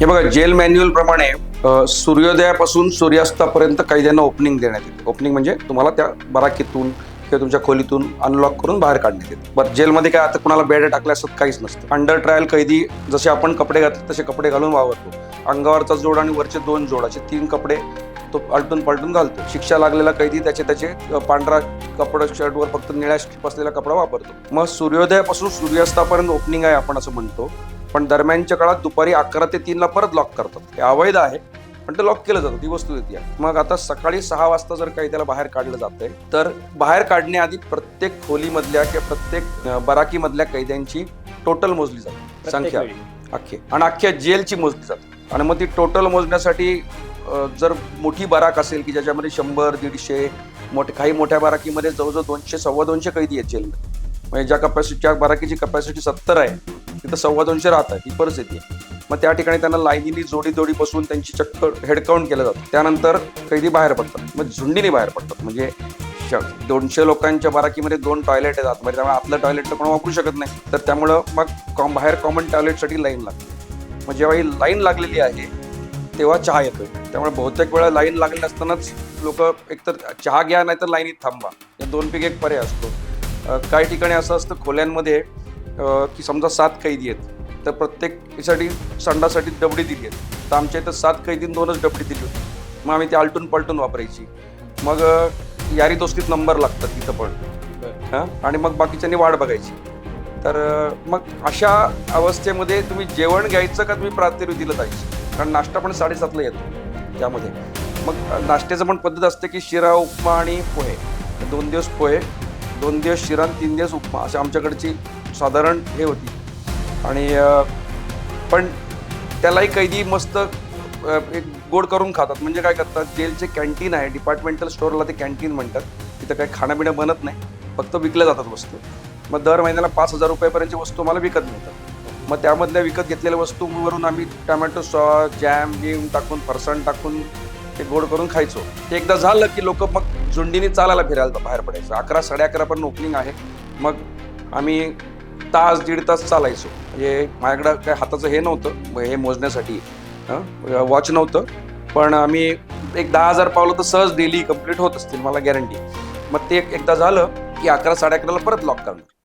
हे बघा gel manual प्रमाणे सूर्योदयापासून सूर्यास्तापर्यंत कैद्यांना ओपनिंग देण्यात येते. ओपनिंग म्हणजे तुम्हाला त्या बराकीतून किंवा तुमच्या खोलीतून अनलॉक करून बाहेर काढण्यात येते. बट जेलमध्ये काय आता कुणाला बेड टाकल्या असत काहीच नसतं. अंडर ट्रायल कैदी जसे आपण कपडे घातले तसे कपडे घालून वावरतो. अंगावरचा जोड आणि वरचे दोन जोड असे तीन कपडे तो आलटून पलटून घालतो. शिक्षा लागलेला कैदी त्याचे त्याचे पांढरा कपडा शर्टवर फक्त निळ्या स्ट्रीप असलेला कपडा वापरतो. मग सूर्योदयापासून सूर्यास्तापर्यंत ओपनिंग आहे आपण असं म्हणतो. पण दरम्यानच्या काळात दुपारी अकरा ते तीनला परत लॉक करतात. हे अवैध आहे पण ते लॉक केलं जातं ती वस्तू येते. मग आता सकाळी सहा वाजता जर काही त्याला बाहेर काढलं जातंय तर बाहेर काढण्याआधी प्रत्येक खोलीमधल्या किंवा प्रत्येक बराकीमधल्या कैद्यांची टोटल मोजली जाते. संख्या अख्खी. आणि अख्ख्या जेलची मोजली जाते. आणि मग ती टोटल मोजण्यासाठी जर मोठी बराक असेल की ज्याच्यामध्ये शंभर दीडशे मोठे काही मोठ्या बराकीमध्ये जवळजवळ दोनशे सव्वा दोनशे कैदी आहेत जेलमध्ये. म्हणजे ज्या कपॅसिटी बराकीची कपॅसिटी सत्तर आहे तिथं सव्वा दोनशे राहतात ही परिस्थिती आहे. मग त्या ठिकाणी त्यांना लाईनीनी जोडी जोडी बसून त्यांची चक्क हेडकाउंट केलं जातं. त्यानंतर कैदी बाहेर पडतात मग झुंडीने बाहेर पडतात. म्हणजे श- दोनशे लोकांच्या बाराकीमध्ये दोन टॉयलेट आहेत आतमध्ये त्यामुळे आतलं टॉयलेट तर कोण वापरू शकत नाही. तर त्यामुळं मग कॉम बाहेर कॉमन टॉयलेटसाठी लाईन लागते. मग जेव्हा ही लाईन लागलेली आहे तेव्हा चहा येतोय. त्यामुळे बहुतेक वेळा लाईन लागलेली असतानाच लोक एकतर चहा घ्या नाही तर लाईनीत थांबा. या दोनपैकी एक पर्याय असतो. काही ठिकाणी असं असतं खोल्यांमध्ये की समजा सात कैदी आहेत तर प्रत्येकीसाठी संडासाठी डबडी दिली आहे तर आमच्या इथं सात कैदीन दोनच डबडी दिली होती. मग आम्ही ती आलटून पलटून वापरायची. मग यारी दोस्तीत नंबर लागतात तिथं पण. हां? आणि मग बाकीच्यांनी वाट बघायची. तर मग अशा अवस्थेमध्ये तुम्ही जेवण घ्यायचं का तुम्ही प्रात्यविधीला जायचं? कारण नाश्ता पण साडेसातला येतो त्यामध्ये. मग नाश्त्याचं पण पद्धत असते की शिरा उपमा आणि पोहे. दोन दिवस पोहे दोन दिवस शिरा आणि तीन दिवस उपमा. अशी आमच्याकडची साधारण हे होती. आणि पण त्यालाही कैदी मस्त एक गोड करून खातात. म्हणजे काय करतात जेलचे कॅन्टीन आहे डिपार्टमेंटल स्टोअरला ते कॅन्टीन म्हणतात. तिथं काही खाणंपिणं बनत नाही. फक्त विकल्या जातात वस्तू. मग दर महिन्याला पाच हजार रुपयापर्यंतची वस्तू मला विकत मिळतात. मग त्यामधल्या विकत घेतलेल्या वस्तूंवरून आम्ही टमॅटो सॉस जॅम बिम टाकून फरसाण टाकून ते गोड करून खायचो. ते एकदा झालं की लोक मग झुंडीने चालायला फिरायला बाहेर पडायचं. अकरा साडे अकरा पर्यंत ओपनिंग आहे. मग आम्ही तास दीड तास चालायचो. म्हणजे माझ्याकडं काय हाताचं हे नव्हतं हे मोजण्यासाठी. वॉच नव्हतं. पण आम्ही एक दहा हजार पावलं तर सहज डेली कंप्लीट होत असतील मला गॅरंटी मग ते एक- एकदा झालं की अकरा साडे अकराला परत लॉक करणार.